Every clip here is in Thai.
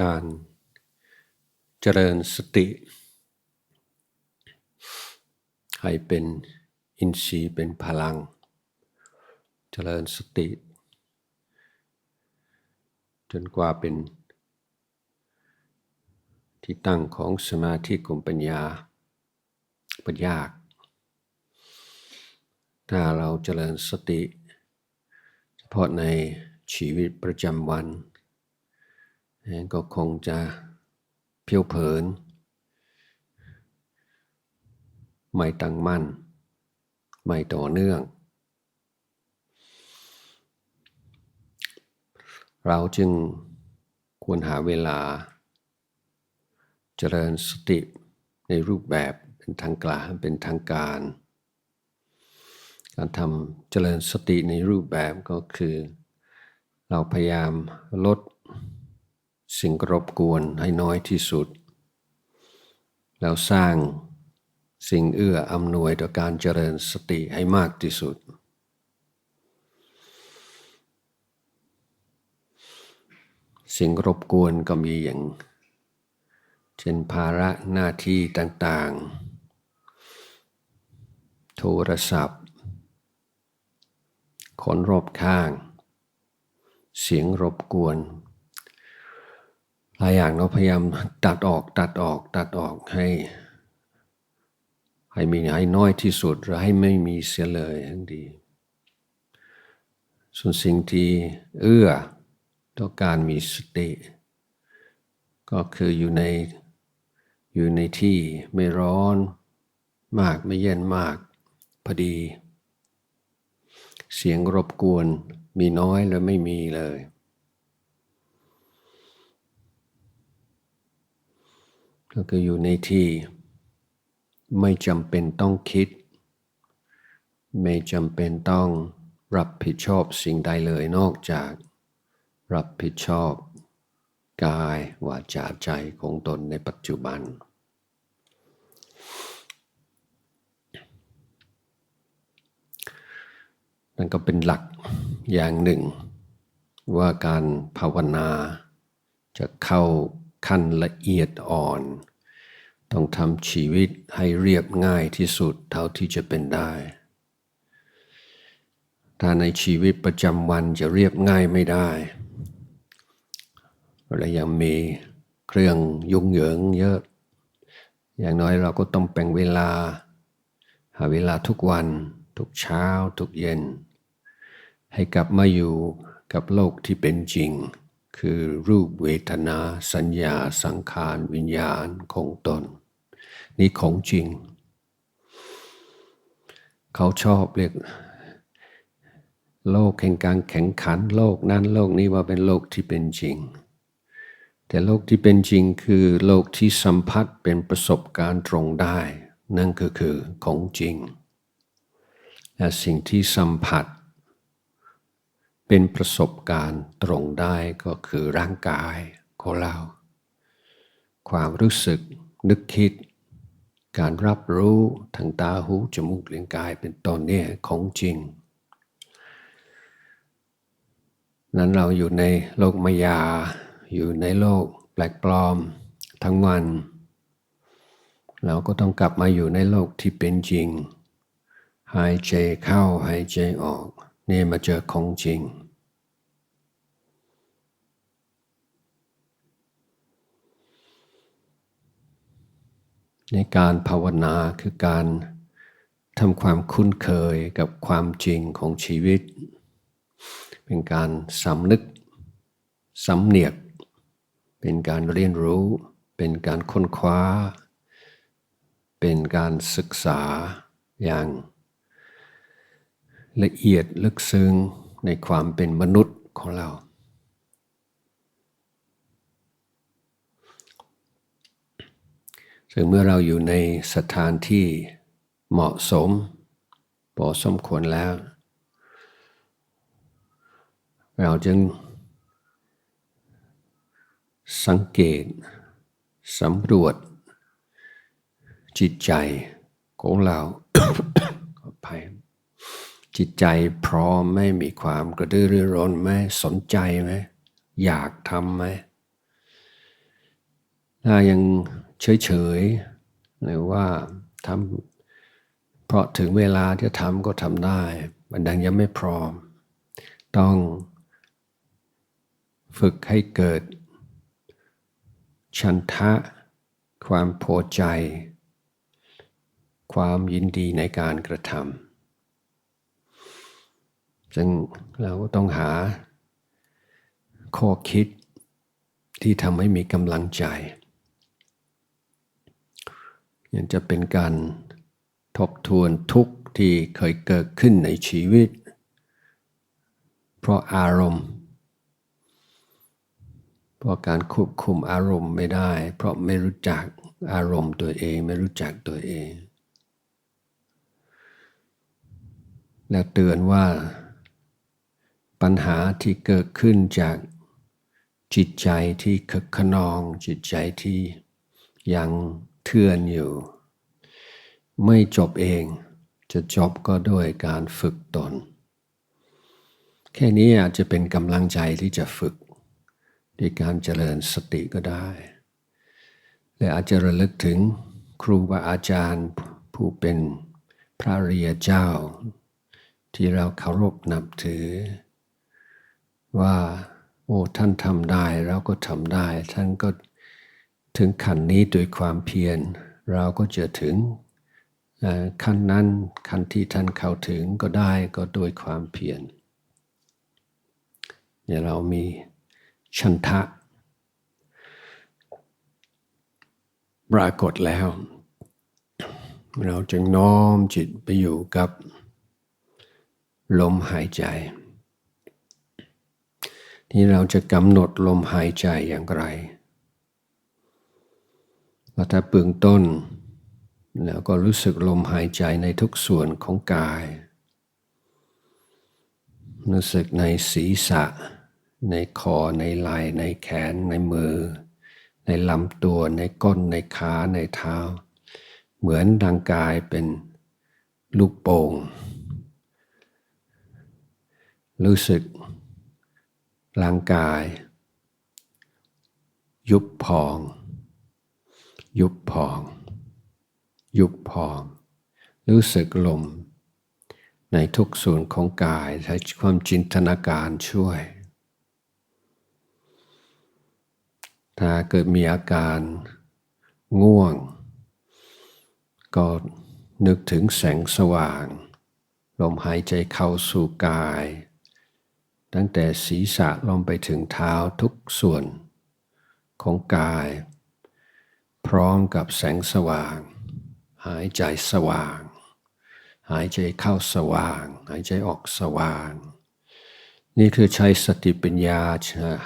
การเจริญสติ ให้เป็นอินทรีย์เป็นพลัง เจริญสติ จนกว่าเป็น ที่ตั้งของสมาธิกุมปัญญาปัญญาก ถ้าเราเจริญสติ เฉพาะในชีวิตประจำวัน ก็คงจะเพียวเผิน ไม่ตั้งมั่น ไม่ต่อเนื่อง เราจึงควรหาเวลา เจริญสติในรูปแบบเป็นทางกลางเป็นทางการ การทำเจริญสติในรูปแบบก็คือ เราพยายามลด สิ่งรบกวนให้น้อยที่สุด แล้วสร้างสิ่งเอื้ออำนวยต่อการเจริญสติให้มากที่สุด สิ่งรบกวนก็มีอย่าง เช่นภาระหน้าที่ต่างๆ โทรศัพท์ คนรอบข้าง เสียงรบกวน หลายอย่างเราพยายามตัดออกตัดออกตัดออกให้ ให้มีให้น้อยที่สุดหรือให้ไม่มีเสียเลยทั้งดี ส่วนสิ่งที่เอื้อต่อการมีสติ ก็คืออยู่ในอยู่ในที่ไม่ร้อนมากไม่เย็นมากพอดี เสียงรบกวนมีน้อยหรือไม่มีเลย ก็คืออยู่ในที่ ไม่จำเป็นต้องคิด ไม่จำเป็นต้องรับผิดชอบสิ่งใดเลยนอกจาก รับผิดชอบ กายวาจาใจของตนในปัจจุบัน นั่นก็เป็นหลักอย่างหนึ่ง ว่าการภาวนาจะเข้า ขั้นละเอียดอ่อน ต้องทำชีวิตให้เรียบง่ายที่สุดเท่าที่จะเป็นได้ ถ้าในชีวิตประจำวันจะเรียบง่ายไม่ได้เรายังมีเครื่องยุ่งเหยิงเยอะ อย่างน้อยเราก็ต้องแบ่งเวลา หาเวลาทุกวัน ทุกเช้า ทุกเย็น ให้กลับมาอยู่กับโลกที่เป็นจริง คือรูปเวทนา สัญญา สังขารวิญญาณของตน นี่ของจริง เขาชอบเรียกโลกแห่งการแข่งขันโลกนั้นโลกนี้ว่าเป็นโลกที่เป็นจริง แต่โลกที่เป็นจริงคือโลกที่สัมผัสเป็นประสบการณ์ตรงได้ นั่นก็คือของจริงและสิ่งที่สัมผัส เป็นประสบการณ์ตรงได้ก็คือร่างกายของเรา ความรู้สึกนึกคิด การรับรู้ทางตาหูจมูกเลี้ยงกายเป็นต้นเนี่ยของจริง นั้นเราอยู่ในโลกมายา อยู่ในโลกแปลกปลอมทั้งวัน เราก็ต้องกลับมาอยู่ในโลกที่เป็นจริง หายใจเข้าหายใจออก นี่มาเจอของจริง ในการภาวนาคือการทำความคุ้นเคยกับความจริงของชีวิต เป็นการสำนึกสำเนียก เป็นการเรียนรู้ เป็นการค้นคว้า เป็นการศึกษาอย่าง ละเอียดลึกซึ้งในความเป็นมนุษย์ของเรา ซึ่งเมื่อเราอยู่ในสถานที่เหมาะสมพอสมควรแล้ว เราจึงสังเกตสำรวจ จิตใจของเราขอภัย จิตใจพร้อมไม่มีความกระดื้อรือร้นไหมสนใจไหมอยากทำไหมถ้ายังเฉยๆหรือว่าทำเพราะถึงเวลาจะทำก็ทำได้ มันดังยังไม่พร้อม ต้องฝึกให้เกิด ชันทะ ความพอใจ ความยินดีในการกระทำ ซึ่งเราก็ต้องหาข้อคิดที่ทำให้มีกำลังใจยังจะเป็นการทบทวนทุกที่เคยเกิดขึ้นในชีวิต เพราะอารมณ์ เพราะการควบคุมอารมณ์ไม่ได้ เพราะไม่รู้จักอารมณ์ตัวเองไม่รู้จักตัวเอง และเตือนว่า ปัญหาที่เกิดขึ้นจากจิตใจที่คึกขนอง จิตใจที่ยังเทือนอยู่ ไม่จบเองจะจบก็ด้วยการฝึกตน แค่นี้อาจจะเป็นกำลังใจที่จะฝึกด้วยการเจริญสติก็ได้ และอาจจะระลึกถึงครูบาอาจารย์ผู้เป็นพระเรียเจ้า ที่เราเคารพนับถือ ว่า โอ้ท่านทำได้เราก็ทำได้ ท่านก็ถึงขั้นนี้โดยความเพียร เราก็จะถึงขั้นนั้นขั้นที่ท่านเข้าถึงก็ได้ก็โดยความเพียรเนี่ยเรามีชันทะปรากฏแล้ว เราจึงน้อมจิตไปอยู่กับลมหายใจ ที่เราจะกำหนดลมหายใจอย่างไรว่าถ้าเบื้องต้น แล้วก็รู้สึกลมหายใจในทุกส่วนของกาย รู้สึกในศีรษะ ในคอในไหล่ในแขน ในมือ ในลำตัวในก้นในขาในเท้า เหมือนดังกายเป็นลูกโป่งรู้สึก ร่างกาย ยุบพอง ยุบพอง ยุบพอง รู้สึกลม ในทุกส่วนของกายใช้ความจินตนาการช่วย ถ้าเกิดมีอาการง่วง ก็นึกถึงแสงสว่าง ลมหายใจเข้าสู่กาย ตั้งแต่ศีรษะลงไปถึงเท้าทุกส่วน ของกาย พร้อมกับแสงสว่าง หายใจสว่าง หายใจเข้าสว่าง หายใจออกสว่าง นี่คือใช้สติปัญญา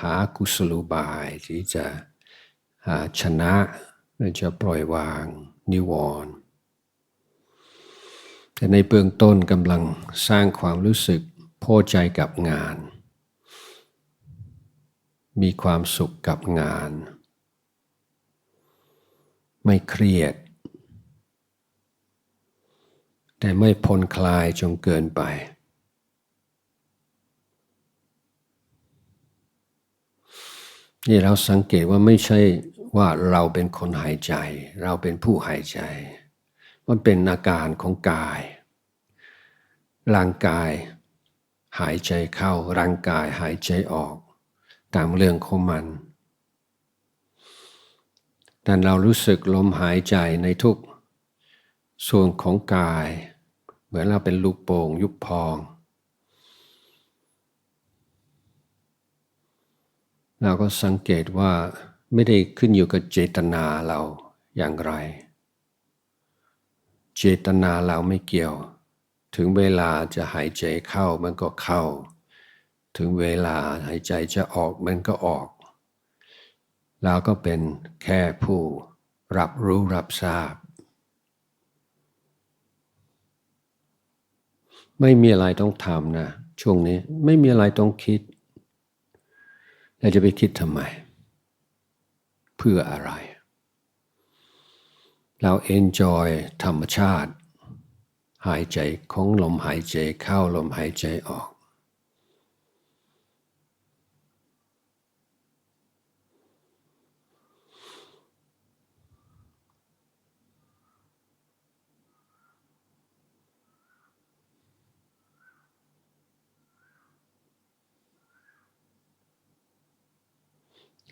หากุศลูบายที่จะหาชนะหรือจะปล่อยวางนิวรณ์แต่ในเบื้องต้นกำลังสร้างความรู้สึกพอใจกับงาน มีความสุขกับงาน ไม่เครียด แต่ไม่พ้นคลายจนเกินไป นี่เราสังเกตว่าไม่ใช่ว่าเราเป็นคนหายใจ เราเป็นผู้หายใจ มันเป็นอาการของกาย ร่างกาย หายใจเข้าร่างกายหายใจออก ตามเรื่องของมันแต่เรารู้สึกลมหายใจในทุกส่วนของกาย เหมือนเราเป็นลูกโป่งยุบพอง เราก็สังเกตว่าไม่ได้ขึ้นอยู่กับเจตนาเราอย่างไร เจตนาเราไม่เกี่ยว ถึงเวลาจะหายใจเข้ามันก็เข้า ถึงเวลาหายใจจะออกมันก็ออก เราก็เป็นแค่ผู้รับรู้รับทราบ ไม่มีอะไรต้องทำนะช่วงนี้ไม่มีอะไรต้องคิดเราจะไปคิดทำไม เพื่ออะไร เราเอนจอยธรรมชาติ หายใจของลมหายใจเข้าลมหายใจออก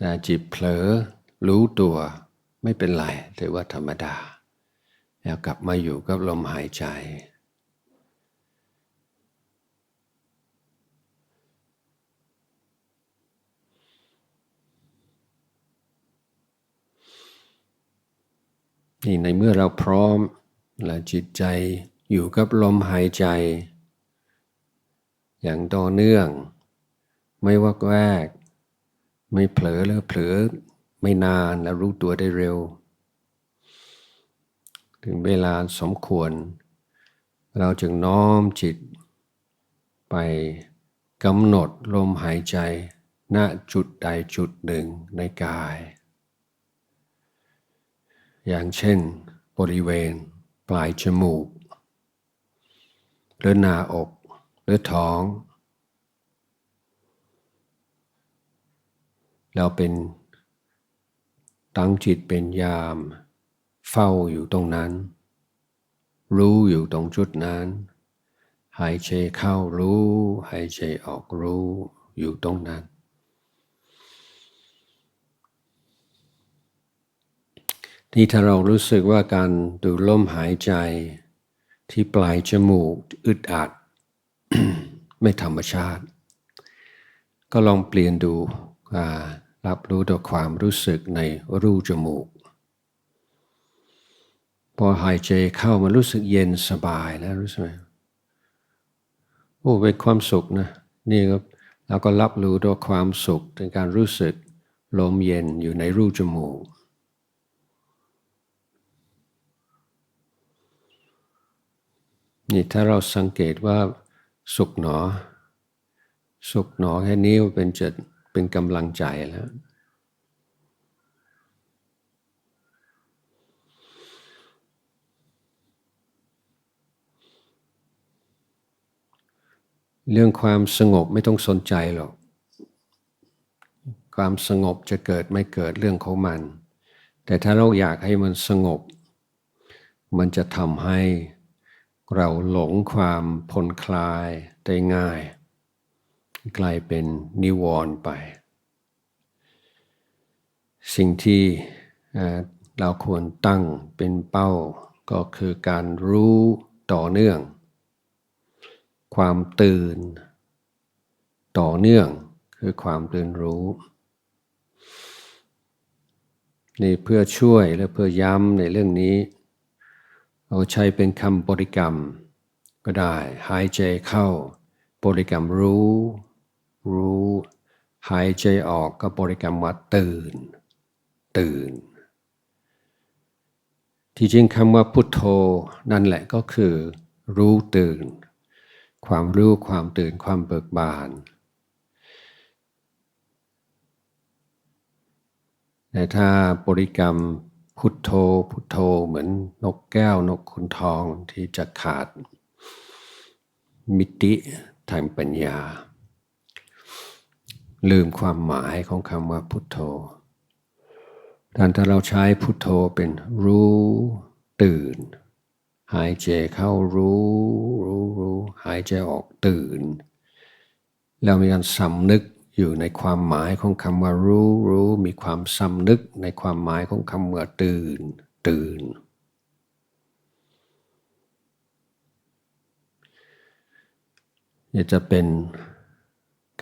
แต่จิตเผลอรู้ตัวไม่เป็นไรถือว่าธรรมดา แล้วกลับมาอยู่กับลมหายใจ นี่ในเมื่อเราพร้อมและจิตใจอยู่กับลมหายใจ อย่างต่อเนื่อง ไม่วักแวก ไม่เผลอแล้วเผลอไม่นานแล้วรู้ตัวได้เร็ว ถึงเวลาสมควร เราจึงน้อมจิต ไปกำหนดลมหายใจ ณจุดใดจุดหนึ่งในกาย อย่างเช่น บริเวณ ปลายจมูก หรือหน้าอก หรือท้อง เราเป็นตั้งจิตเป็นยาม เฝ้าอยู่ตรงนั้น รู้อยู่ตรงจุดนั้น หายใจเข้ารู้ หายใจออกรู้อยู่ตรงนั้นนี่ถ้าเรารู้สึกว่าการดูลมหายใจ ที่ปลายจมูกอึดอัด ไม่ธรรมชาติ ก็ลองเปลี่ยนดู รับรู้ต่อความรู้สึกในรูจมูก พอหายใจเข้ามันรู้สึกเย็นสบายแล้วรู้สึกไหมโอ้เป็นความสุขนะนี่ครับเราก็รับรู้ด้วยความสุขในการรู้สึกลมเย็นอยู่ในรูจมูก นี่ถ้าเราสังเกตว่าสุขหนอ สุขหนอแค่นี้เป็นจะ เป็นกำลังใจแล้ว เรื่องความสงบไม่ต้องสนใจหรอก ความสงบจะเกิดไม่เกิดเรื่องของมัน แต่ถ้าเราอยากให้มันสงบ มันจะทำให้เราหลงความผ่อนคลายได้ง่าย กลายเป็นนิวรณ์ไป สิ่งที่เราควรตั้งเป็นเป้าก็คือการรู้ต่อเนื่อง ความตื่น ต่อเนื่องคือความตื่นรู้นี่เพื่อช่วยและเพื่อย้ำในเรื่องนี้ เราใช้เป็นคำบริกรรม ก็ได้หายใจเข้า บริกรรมรู้ รู้ หายใจออกก็บริกรรมว่าตื่น ตื่น ที่จริงคำว่าพุทโธนั่นแหละก็คือ รู้ตื่น ความรู้ความตื่นความเบิกบานแต่ถ้าบริกรรมพุทโธพุทโธเหมือนนกแก้วนกขุนทองที่จะขาดมิติทางปัญญา ลืมความหมายของคำว่าพุทโธดันถ้าเราใช้พุทโธเป็นรู้ ตื่น หายใจเข้ารู้ รู้รู้หายใจออกตื่นเรามีการสำนึกอยู่ในความหมายของคำว่ารู้รู้มีความสำนึกในความหมายของคำว่าตื่น ตื่น จะเป็น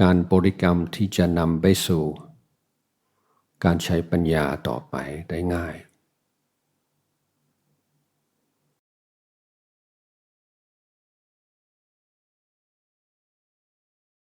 การบริกรรมที่จะนำไปสู่ การใช้ปัญญาต่อไปได้ง่าย